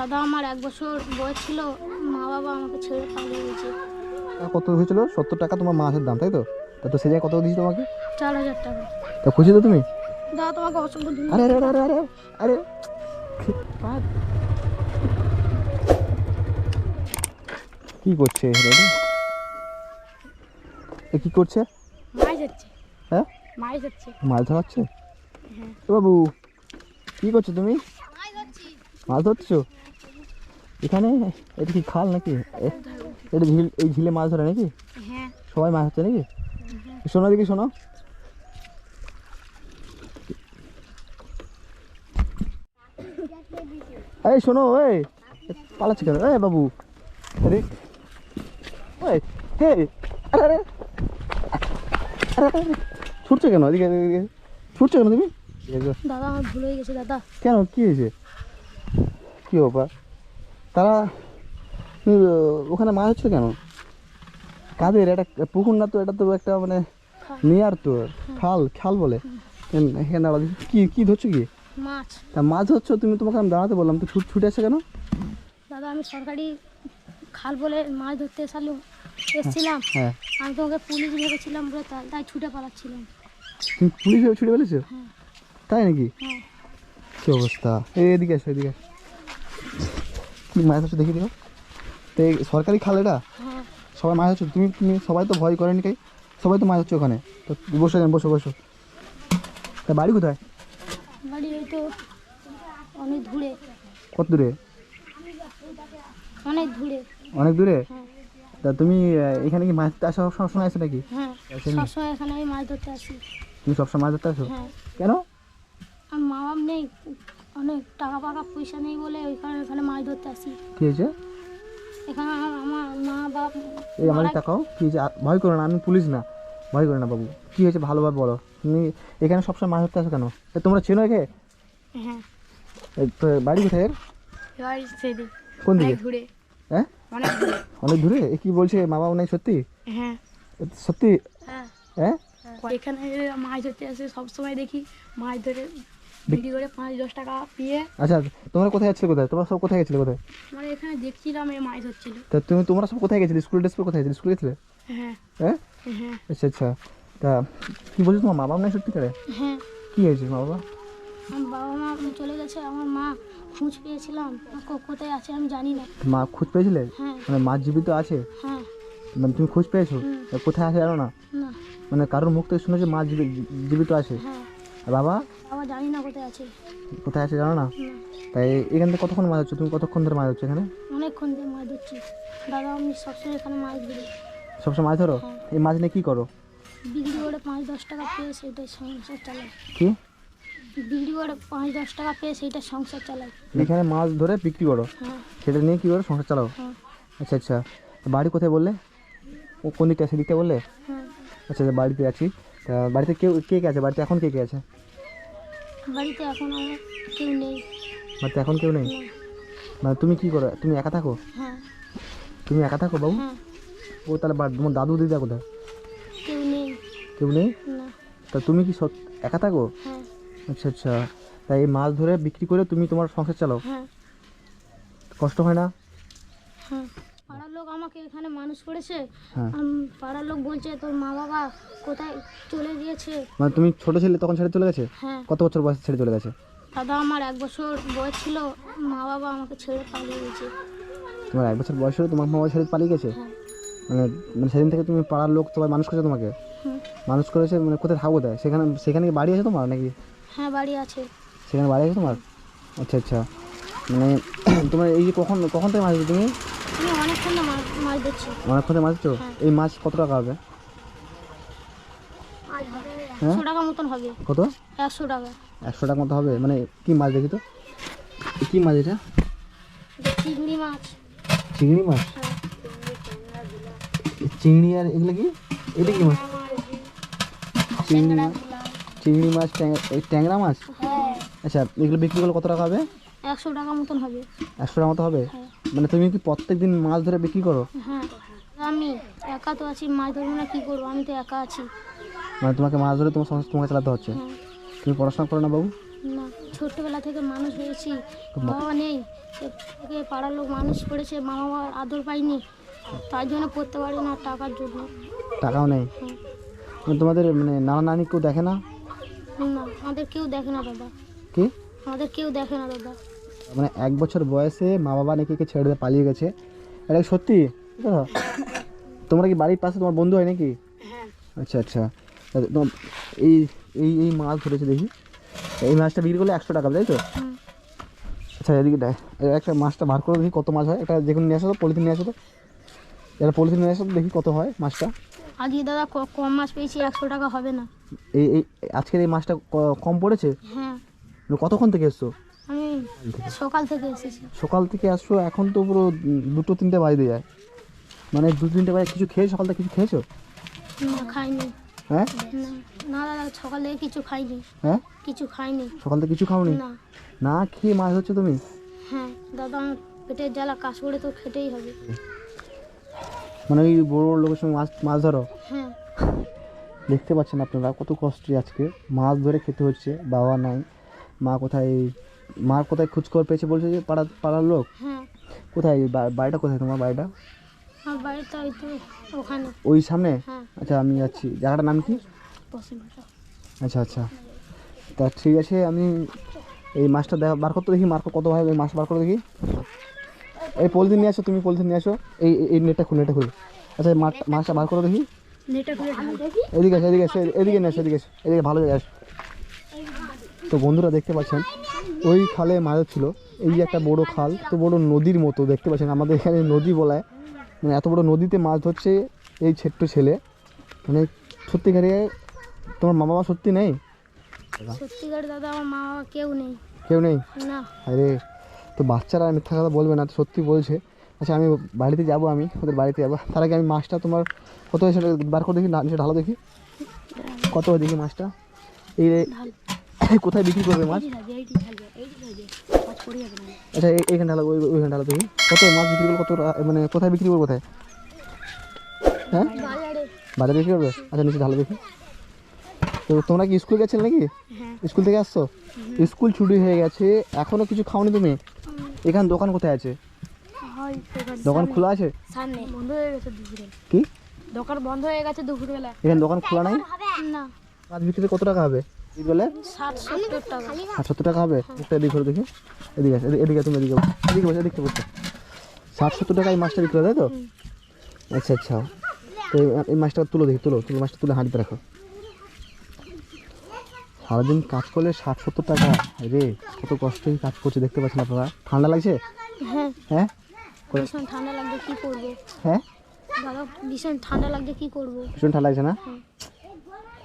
দাদা আমার এক বছর বয়স ছিল মা বাবা আমাকে ছেড়ে পালিয়ে গেছে। কত হয়েছিল? সত্তর টাকা তোমার মাছের দাম তাই তো? তা তো সে জায়গায় কত দিয়েছি তোমাকে? চার হাজার টাকা। তা খুশি তো তুমি? দাদা তোমাকে অসংখ্য আরে আরে আরে আরে আরে আরে। কি করছে রে? এ কি করছে? মাছ যাচ্ছে হ্যাঁ? মাছ যাচ্ছে মাছ ধরাচ্ছে? হ্যাঁ। বাবু কি করছ তুমি? মাছ যাচ্ছি মাছ ধরছো? এখানে? এটা কি খাল নাকি? এটা ঝিল এই ঝিলে মাছ ধরে নাকি? হ্যাঁ। সবাই মাছ হচ্ছে নাকি? শোনো দেখি শোনো। এই শোনো এই পালাচ্ছে কেন? এই বাবু। আরে ওই হে আরে আরে ছুটছে কেন? এদিকে। ছুটছে কেন তুমি? দাদা আমার ভুল হয়ে গেছে দাদা। কেন? কি হয়েছে? কি ব্যাপার? তারা তুমি, ওখানে মাছ হচ্ছে কেন? কাদের? এটা পুকুর না তো? এটা তো একটা মানে নিয়ার তো। খাল খাল বলে। এখানে দাঁড়া কি কি ধরছো কি? মাছ। তা মাছ ধরছো? তুমি তোমাকে আমি দাঁড়াতে বললাম। তো ছুট ছুটে আসছে কেন? দাদা আমি সরকারি খাল বলে মাছ ধরতে এসালু এসেছিলাম। হ্যাঁ আমি তোমাকে পুলিশ ভেবেছিলাম বলে তাই ছুটে পালাচ্ছিলাম। তুমি পুলিশ ভেবে ছুটে ফেলেছো? হ্যাঁ। তাই নাকি? হ্যাঁ। কি অবস্থা? এদিকে আসো এদিকে আসো। কি মাছ ধরছো দেখি দিও তো এই সরকারি খাল এটা? হ্যাঁ। সবাই মাছ হচ্ছে তুমি তুমি সবাই তো ভয় করেনি কাই? সবাই তো মাছ হচ্ছে ওখানে। তো বসে যান বসো বসো। তা বাড়ি কোথায়? বাড়ি ওই তো অনেক দূরে। কত দূরে? অনেক দূরে। অনেক দূরে? হ্যাঁ। তা তুমি এখানে কি মাছ আসো? সবসময় আসো নাকি? হ্যাঁ? সবসময় এখানে মাছ ধরতে আসি। তুমি সবসময় মাছ ধরতে আসো? কেন? আর মা বাপ নেই? অনেক টাকা পাকা পয়সা নেই বলে ওই কারণে এখানে মাছ ধরতে আসি। কি হয়েছে? এখানে আমার আমার মা বাপ এই আমাদের মারা- তাকাও কি হয়েছে? ভয় করো না আমি পুলিশ না। ভয় করো না বাবু। কি হয়েছে ভালোভাবে বলো। তুমি এখানে সবসময় মাছ ধরতে আসো কেন? তোমরা চেনো একে? হ্যাঁ। তো বাড়ি কোথায় এর? কোন দিকে? হ্যাঁ? অনেক দূরে। অনেক এ কি বলছে? মা বাবা নেই সত্যি? হ্যাঁ। সত্যি? হ্যাঁ। হ্যাঁ? এখানে মাছ ধরতে আসে সবসময় দেখি মাছ ধরে বিক্রি করে পাঁচ দশ টাকা পেয়ে আচ্ছা তোমরা কোথায় যাচ্ছিলে কোথায়? তোমরা সব কোথায় গেছিলে কোথায়? মানে এখানে দেখছিলাম এই মাছ ধরছিল। তা তুমি তোমরা সব কোথায় গেছিলে? স্কুল ড্রেস পরে কোথায় গেছিলে? স্কুল গেছিলে? হ্যাঁ। হ্যাঁ? হ্যাঁ। আচ্ছা আচ্ছা। তা কি বলছো তোমার মা বাবা নাই সত্যি করে হ্যাঁ। কি হয়েছে মা বাবা? আমার বাবা মা চলে গেছে আমার মা খোঁজ পেয়েছিলাম। কোথায় আছে আমি জানি না। মা খোঁজ পেয়েছিলে? হ্যাঁ। মানে মা জীবিত আছে? হ্যাঁ। মানে তুমি খোঁজ পেয়েছ? কোথায় আছে জানো না। মানে কারোর মুখ থেকে শুনেছো মা জীবি- জীবিত আছে? হ্যাঁ। আর বাবা? বাবা জানি না কোথায় আছে। কোথায় আছে জানো না? তাই এখান থেকে কতক্ষণ মাছ হচ্ছে তুমি কতক্ষণ ধরে মাছ হচ্ছে এখানে? অনেকক্ষণ ধরে মাছ ধরছি। দাদা আমি সবসময় এখানে মাছ ধরি। সবসময় মাছ ধরো? হ্যাঁ। এই মাছ নিয়ে কী করো? বিক্রি করে পাঁচ দশ টাকা পেয়ে সেইটাই সংসার চালাই। কি? বিক্রি করে পাঁচ দশ টাকা পেয়ে সেইটা সংসার চালাই। এখানে মাছ ধরে বিক্রি করো? হ্যাঁ। সেটা নিয়ে কী করো? সংসার চালাও? হ্যাঁ। আচ্ছা আচ্ছা। বাড়ি কোথায় বললে? ও কোন দিকটা? সেদিকটা বললে? আচ্ছা আচ্ছা বাড়িতে আছি। তা বাড়িতে কেউ কে কে আছে? বাড়িতে এখন কে কে আছে? বাড়িতে এখন আমার কেউ নেই। বাড়িতে এখন কেউ নেই? মানে তুমি কি করো? তুমি একা থাকো? হ্যাঁ। তুমি একা থাকো বাবু? হ্যাঁ। ও তাহলে তোমার দাদু দিদা কোথায়? কেউ নেই। কেউ নেই? না। তা তুমি কি একা থাকো? হ্যাঁ। আচ্ছা আচ্ছা। তাই এই মাছ ধরে বিক্রি করে তুমি তোমার সংসার চালাও? হ্যাঁ। কষ্ট হয় না? হ্যাঁ। পাড়ার লোক আমাকে এখানে মানুষ করেছে। হ্যাঁ। পাড়ার লোক বলছে তোর মা বাবা কোথায় চলে গিয়েছে? মানে তুমি ছোট ছেলে তখন ছেড়ে চলে গেছে? হ্যাঁ। কত বছর বয়সে ছেড়ে চলে গেছে? দাদা আমার এক বছর বয়স ছিল মা বাবা আমাকে ছেড়ে পালিয়ে গেছে। তোমার এক বছর বয়স হলে তোমার মা বাবা ছেড়ে পালিয়ে গেছে? হ্যাঁ। মানে মানে সেদিন থেকে তুমি পাড়ার লোক সবাই মানুষ করেছে তোমাকে? মানুষ করেছে মানে কোথায় থাকো দেয় সেখানে সেখানে কি বাড়ি আছে তোমার নাকি? হ্যাঁ বাড়ি আছে। সেখানে বাড়ি আছে তোমার? আচ্ছা আচ্ছা। মানে তোমার এই যে কখন কখন থেকে মাছ তুমি? অনেকক্ষণ মাছ ধরছি। অনেকক্ষণ মাছ ধরছো? হ্যাঁ। এই মাছ কত টাকা হবে? হ্যাঁ? একশো টাকা মতন হবে। কত? একশো টাকা। একশো টাকা মতো হবে? মানে কি মাছ দেখি তো? কি মাছ এটা? চিংড়ি মাছ। চিংড়ি মাছ? হ্যাঁ। চিংড়ি আর এগুলো কি? এটা কি মাছ? চিংড়ি মাছ? চিংড়ি মাছ ট্যাংরা মাছ? হ্যাঁ। আচ্ছা এগুলো বিক্রি করলে কত টাকা হবে? একশো টাকা মতন হবে। একশো টাকা মতো হবে? হ্যাঁ। মানে তুমি কি প্রত্যেক দিন মাছ ধরে বিক্রি করো? হ্যাঁ আমি একা তো আছি মাছ ধরবো না কী করব? আমি তো একা আছি। মানে তোমাকে মাছ ধরে তোমার সংসার তোমাকে চালাতে হচ্ছে? হ্যাঁ। তুমি পড়াশোনা করো না বাবু? না ছোট্টবেলা থেকে মানুষ হয়েছি বাবা নেই। একে পাড়ার লোক মানুষ করেছে মা বাবার আদর পাইনি তার জন্য পড়তে পারি না টাকার জন্য। টাকাও নেই? মানে তোমাদের মানে নানা নানি কেউ দেখে না? না আমাদের কেউ দেখে না দাদা। কি? আমাদের কেউ দেখে না দাদা। মানে এক বছর বয়সে মা বাবা নাকি একে ছেড়ে দিয়ে পালিয়ে গেছে। এটা সত্যি? তোমরা কি বাড়ির পাশে তোমার বন্ধু হয় নাকি? হ্যাঁ। আচ্ছা আচ্ছা। এই এই এই মাছ ধরেছে দেখি। এই মাছটা বিক্রি করলে একশো টাকা তাই তো? আচ্ছা এদিকে একটা মাছটা বার করে দেখি কত মাছ হয়। একটা যে কোনো নিয়ে আসো তো পলিথিন নিয়ে আসো তো। এটা পলিথিন নিয়ে আসো তো দেখি কত হয় মাছটা। আজকে দাদা কম মাছ পেয়েছি একশো টাকা হবে না। এই এই আজকের এই মাছটা ক- কম পড়েছে? হ্যাঁ। কতক্ষণ থেকে এসছো? সকাল থেকে এসেছি। সকাল থেকে আসছো এখন তো পুরো দুটো তিনটে বাজতে যায়। মানে দু তিনটে বাজে কিছু খেয়ে সকাল থেকে কিছু খেয়েছো? না খাইনি। হ্যাঁ? না না সকাল কিছু খাইনি। হ্যাঁ? কিছু খাইনি। সকাল কিছু খাওনি? না। না খেয়ে মাছ হচ্ছে তুমি? হ্যাঁ দাদা আমার পেটের জ্বালা কাজ করে তো খেতেই হবে। মানে ওই বড় বড় লোকের সঙ্গে মাছ মাছ ধরো? হ্যাঁ। দেখতে পাচ্ছেন আপনারা কত কষ্টে আজকে। মাছ ধরে খেতে হচ্ছে বাবা নাই। মা কোথায় মার কোথায় খোঁজখবর পেয়েছে বলছে যে পাড়া পাড়ার লোক? হ্যাঁ। কোথায়? বা- বাড়িটা কোথায় তোমার বাড়িটা? আমার বাড়িতে ওই তো ওখানে। ওই সামনে? হ্যাঁ। আচ্ছা আমি যাচ্ছি। জায়গাটার নাম কি? আচ্ছা আচ্ছা। তা ঠিক আছে আমি এই মাছটা দেখা বার করতে দেখি মার কত ওই মাছ বার করে দেখি। এই পলিথিন নিয়ে আসো তুমি পলিথিন নিয়ে আসো। এই এই নেটটা খুলে নেটটা খুলে। আচ্ছা এই মাছ- মাছটা বার করে দেখি। নেটে করে ঢাল দেখি এদিকে আসো এদিকে আসো এদিকে নিয়ে আসো এদিকে আসো এদিকে ভালো জায়গায় আসো তো বন্ধুরা দেখতে পাচ্ছেন ওই খালে মাছ ছিল এই যে একটা বড় খাল তো বড় নদীর মতো দেখতে পাচ্ছেন আমাদের এখানে নদী বলায়। মানে এত বড় নদীতে মাছ ধরছে এই ছোট্ট ছেলে। মানে সত্যিকারে তোমার মা বাবা সত্যি নেই? সত্যিকার দাদা আমার মা বাবা কেউ নেই। কেউ নেই? না। আরে তো বাচ্চারা মিথ্যা কথা বলবে না তো সত্যি বলছে। আচ্ছা আমি বাড়িতে যাব আমি ওদের বাড়িতে যাব। তার আগে আমি মাছটা তোমার কত হয় সেটা বার করে দেখি না নিচে ঢালো দেখি। কত হয় দেখি মাছটা? এই রে- কোথায় বিক্রি করবে মাছ? আচ্ছা এই- এইখানে ঢালো ওই ওইখানে ঢালো দেখি। কত মাছ বিক্রি করবে কত মানে কোথায় বিক্রি করবে কোথায়? হ্যাঁ? বাজারে। বিক্রি করবে? আচ্ছা নিচে ঢালো দেখি। তো তোমরা কি স্কুল গেছিলে নাকি? হ্যাঁ। স্কুল থেকে আসছো? স্কুল ছুটি হয়ে গেছে এখনও কিছু খাওনি তুমি? এখানে দোকান কোথায় আছে? দোকান খোলা আছে? সামনে। বন্ধ হয়ে গেছে দুপুরে। কি? দোকান বন্ধ হয়ে গেছে দুপুরবেলা। এখানে দোকান খোলা নাই? না। মাছ বিক্রি কত টাকা হবে? কি বলে? ষাট সত্তর টাকা। হবে? একটা এদিকে ঘুরে দেখি। এদিকে আছে এদিকে- এদিকে তুমি এদিকে। এদিকে বসে এদিকে বসো। ষাট সত্তর টাকা এই মাছটা বিক্রি হয়, তাই তো? আচ্ছা আচ্ছা। তো এই- মাছটা তুলো দেখি তুলো তুলো মাছটা তুলে হাঁড়িতে রাখো। সারাদিন কাজ করলে ষাট সত্তর টাকা। রে কত কষ্টই কাজ করছে দেখতে পাচ্ছেন আপনারা। ঠান্ডা লাগছে? হ্যাঁ। হ্যাঁ? ঠান্ডা লাগছে কি করব? হ্যাঁ? ভীষণ ঠান্ডা লাগছে কি করব? ভীষণ ঠান্ডা লাগছে না? হ্যাঁ।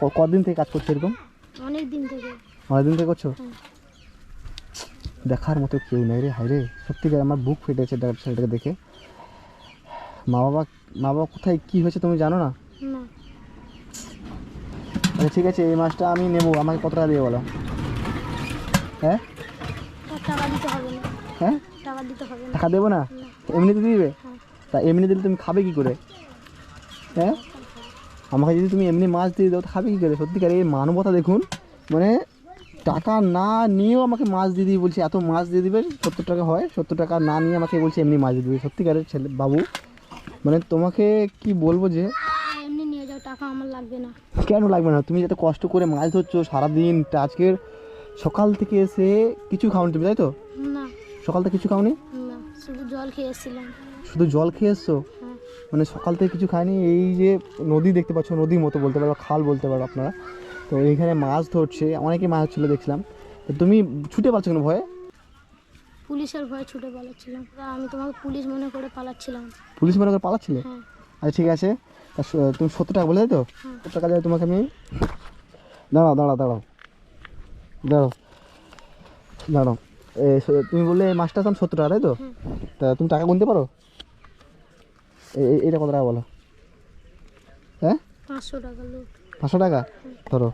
ক- কদিন থেকে কাজ করছে এরকম? অনেক দিন থেকে অনেকদিন থেকে করছ? দেখার মতো কেউ নেই রে হাই রে। সত্যিকার আমার বুক ফেটেছে ছেলেটাকে দেখে। মা বাবা মা বাবা কোথায় কী হয়েছে তুমি জানো না? আচ্ছা ঠিক আছে এই মাছটা আমি নেব। আমাকে কত টাকা দিয়ে বলো? হ্যাঁ? টাকা দিতে হবে না। হ্যাঁ? টাকা দিতে হবে টাকা দেবো না? এমনিতে দিবে? হ্যাঁ। তা এমনি দিলে তুমি খাবে কী করে? হ্যাঁ? আমাকে যদি তুমি এমনি মাছ দিয়ে দাও খাবে কী করে? সত্যিকার এই মানবতা দেখুন মানে টাকা না নিয়েও আমাকে মাছ দিয়ে দিই বলছে এত মাছ দিয়ে দিবে সত্তর টাকা হয় সত্তর টাকা না নিয়ে আমাকে বলছে এমনি মাছ দিয়ে দিবে। সত্যিকারের ছেলে বাবু মানে তোমাকে কি বলব যে এমনি নিয়ে যাও টাকা আমার লাগবে না। কেন লাগবে না? তুমি যাতে কষ্ট করে মাছ ধরছো সারাদিন আজকের সকাল থেকে এসে কিছু খাওনি তুমি তাই তো? না। সকাল থেকে কিছু খাওনি? না শুধু জল খেয়ে এসেছিলাম শুধু জল খেয়ে এসছো মানে সকাল থেকে কিছু খায়নি এই যে নদী দেখতে পাচ্ছ নদীর মতো বলতে পারো খাল বলতে পারো আপনারা। তো এইখানে মাছ ধরছে অনেকেই মাছ ছিল দেখছিলাম। তো তুমি ছুটে পারছ কেন ভয়ে? পুলিশের ভয়ে ছুটে পালাচ্ছিলাম। আমি তোমাকে পুলিশ মনে করে পালাচ্ছিলাম। পুলিশ মনে করে পালাচ্ছিলে? হ্যাঁ। আচ্ছা ঠিক আছে। তুমি সত্তর টাকা বলে তাই তো? হুম। সত্তর টাকা দেয় তোমাকে আমি? দাঁড়াও দাঁড়াও দাঁড়াও। দাঁড়াও। দাঁড়াও। তুমি বললে মাছটার দাম সত্তর টাকা তাই তো? তা তুমি টাকা গুনতে পারো? এটা কত টাকা বলো? হ্যাঁ? পাঁচশো টাকা পাঁচশো টাকা? ধরো।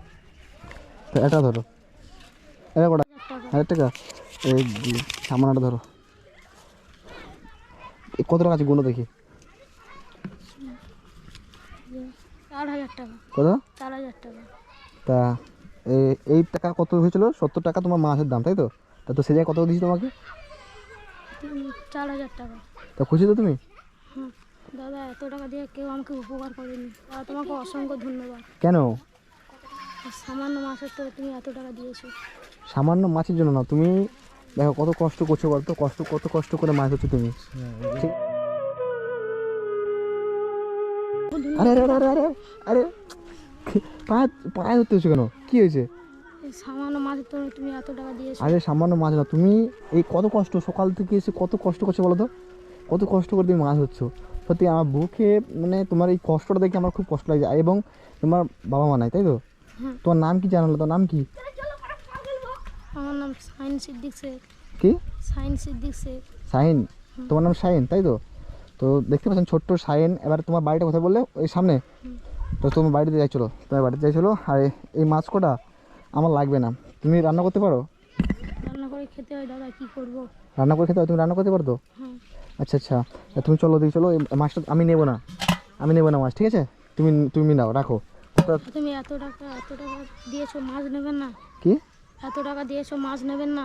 এটা ধরো। এটা কটা? হাজার টাকা? এই দি- ধরো। কত টাকা আছে গুনো দেখি? কত? তা এই টাকা কত হয়েছিল? সত্তর টাকা তোমার মাছের দাম তাই তো? তা তো সে জায়গায় কত দিয়েছি তোমাকে? চার হাজার টাকা। তা খুশি তো তুমি? দাদা এত টাকা দিয়ে কেউ আমাকে উপকার করেনি। দাদা তোমাকে অসংখ্য ধন্যবাদ। কেন? সামান্য মাসের তো তুমি এত টাকা দিয়েছ। সামান্য মাছের জন্য না তুমি দেখো কত কষ্ট করছ বলতো কষ্ট কত কষ্ট করে মাছ হচ্ছে তুমি। ঠিক। আরে আরে আরে আরে আরে পায়ে পায়ে ধরতে হচ্ছে কেন? কি হয়েছে? এই সামান্য মাসের তো তুমি এত টাকা দিয়েছ। আরে সামান্য মাছ না তুমি এই কত কষ্ট সকাল থেকে এসে কত কষ্ট করছ বলো তো? কত কষ্ট করে তুমি মাছ হচ্ছ সত্যি আমার বুকে মানে তোমার এই কষ্টটা দেখে আমার খুব কষ্ট লাগে। এবং তোমার বাবা মা নাই তাই তো? হ্যাঁ। তোমার নাম কি জানালো? তোর নাম কি? আমার নাম সাইন সিদ্দিক শেখ। কি? সাইন সিদ্দিক শেখ। শাহিন? তোমার নাম শাহিন তাই তো? তো দেখতে পাচ্ছেন ছোট্ট শাহিন। এবার তোমার বাড়িটা কোথায় বললে? ওই সামনে। তো তোমার বাড়িতে যাই চলো। তোমার বাড়িতে যাই চলো। আর এই- এই মাছ কটা আমার লাগবে না। তুমি রান্না করতে পারো? রান্না করে খেতে হয় দাদা কি করব? রান্না করে খেতে হয়? তুমি রান্না করতে পারো তো? হ্যাঁ। আচ্ছা আচ্ছা। তুমি চলো দেখি চলো। মাছটা আমি নেব না। আমি নেব না মাছ ঠিক আছে? তুমি তুমি নাও রাখো। তুমি এত টাকা এত টাকা দিয়েছ মাছ নেবেন না? কি? এত টাকা দিয়েছ মাছ নেবেন না?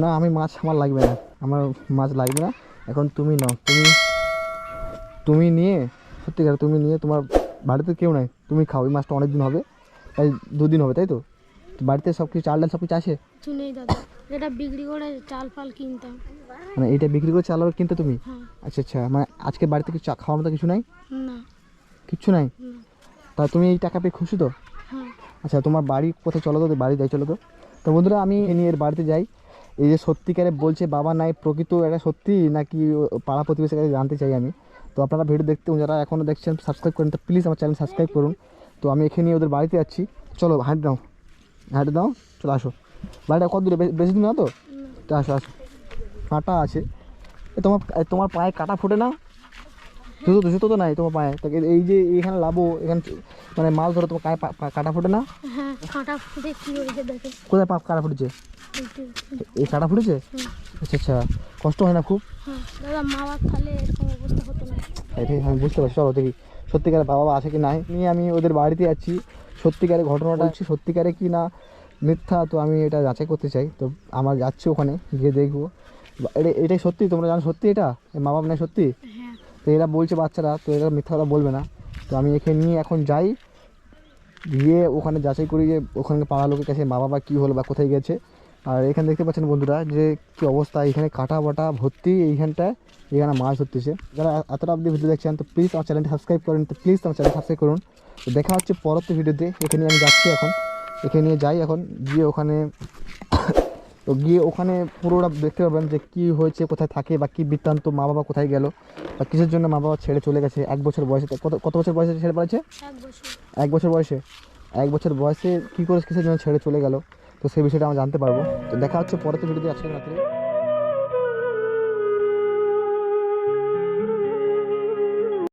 না আমি মাছ আমার লাগবে না। আমার মাছ লাগবে না। এখন তুমি নাও তুমি তুমি নিয়ে সত্যিকার তুমি নিয়ে তোমার বাড়িতে কেউ নাই। তুমি খাও এই মাছটা অনেক দিন হবে। তাই দুদিন হবে তাই তো? বাড়িতে সব কিছু চাল ডাল সব কিছু আছে? কিছু নেই দাদা। যেটা বিক্রি করে চাল ফাল কিনতাম। মানে এইটা বিক্রি করে চাল কিনতে তুমি? হ্যাঁ। আচ্ছা আচ্ছা মানে আজকে বাড়িতে কিছু খাওয়ার মতো কিছু নাই? না। কিচ্ছু নাই? তা তুমি এই টাকা পেয়ে খুশি তো? হ্যাঁ। আচ্ছা তোমার বাড়ি কোথায় চলো তো? বাড়ি যাই চলো তো। তো বন্ধুরা আমি এ নিয়ে এর বাড়িতে যাই। এই যে সত্যিকারে বলছে বাবা নাই প্রকৃত এটা সত্যি নাকি পাড়া প্রতিবেশীর কাছে জানতে চাই আমি? তো আপনারা ভিডিও দেখতে যারা এখনও দেখছেন সাবস্ক্রাইব করেন তো প্লিজ আমার চ্যানেল সাবস্ক্রাইব করুন। তো আমি এখানে নিয়ে ওদের বাড়িতে যাচ্ছি। চলো হাঁট দাও। হাঁট দাও। চলো আসো। বাড়িটা কত দূরে? বেশি দূর না তো? তো আসো আসো। কাঁটা আছে। তোমার তোমার পায়ে কাটা ফোটে না? জুতো তো জুতো তো নাই তোমার পায়ে? তাকে এই যে এখানে লাভো এখানে মানে মাছ ধরো তোমার পায়ে কাটা ফোটে না? হ্যাঁ কাঁটা ফুটে কি হয়েছে দেখে। কোথায় পা কাটা ফুটেছে? এইটু। এই কাটা ফুটেছে? আচ্ছা আচ্ছা কষ্ট হয় না খুব? হ্যাঁ দাদা মা তাহলে এরকম অবস্থা হতো না। এটাই আমি বুঝতে পারছি। চলো দেখি সত্যিকারে বাবা আছে কি নাই? নিয়ে আমি ওদের বাড়িতে যাচ্ছি। সত্যিকারে ঘটনাটা হচ্ছে সত্যিকারে কি না মিথ্যা তো আমি এটা যাচাই করতে চাই। তো আমার যাচ্ছি ওখানে গিয়ে দেখব। এটাই সত্যি? তোমরা জানো সত্যি এটা? মা বাপ নাই সত্যি? হ্যাঁ। তো এরা বলছে বাচ্চারা তো এরা মিথ্যা কথা বলবে না। তো আমি এখানে নিয়ে এখন যাই। গিয়ে ওখানে যাচাই করি যে ওখানে পাড়া লোকের কাছে মা বাবা কী হলো বা কোথায় গেছে। আর এখানে দেখতে পাচ্ছেন বন্ধুরা যে কি অবস্থা এখানে কাটা বাটা ভর্তি এইখানটায় এখানে মাছ ধরতেছে। যারা এতটা অবধি ভিডিও দেখছেন তো প্লিজ আমার চ্যানেলটি সাবস্ক্রাইব করেন তো প্লিজ আমার চ্যানেল সাবস্ক্রাইব করুন। তো দেখা হচ্ছে পরবর্তী ভিডিওতে এখানে আমি যাচ্ছি এখন। এখানে নিয়ে যাই এখন গিয়ে ওখানে তো গিয়ে ওখানে পুরোটা দেখতে পাবেন যে কি হয়েছে কোথায় থাকে বা কী বৃত্তান্ত মা বাবা কোথায় গেল বা কিসের জন্য মা বাবা ছেড়ে চলে গেছে এক বছর বয়সে কত কত বছর বয়সে ছেড়ে পড়েছে এক বছর। বয়সে। এক বছর বয়সে কী করে কিসের জন্য ছেড়ে চলে গেল? তো সেই বিষয়টা আমরা জানতে পারব। তো দেখা হচ্ছে পরে তো ভিডিওতে আজকে রাত্রে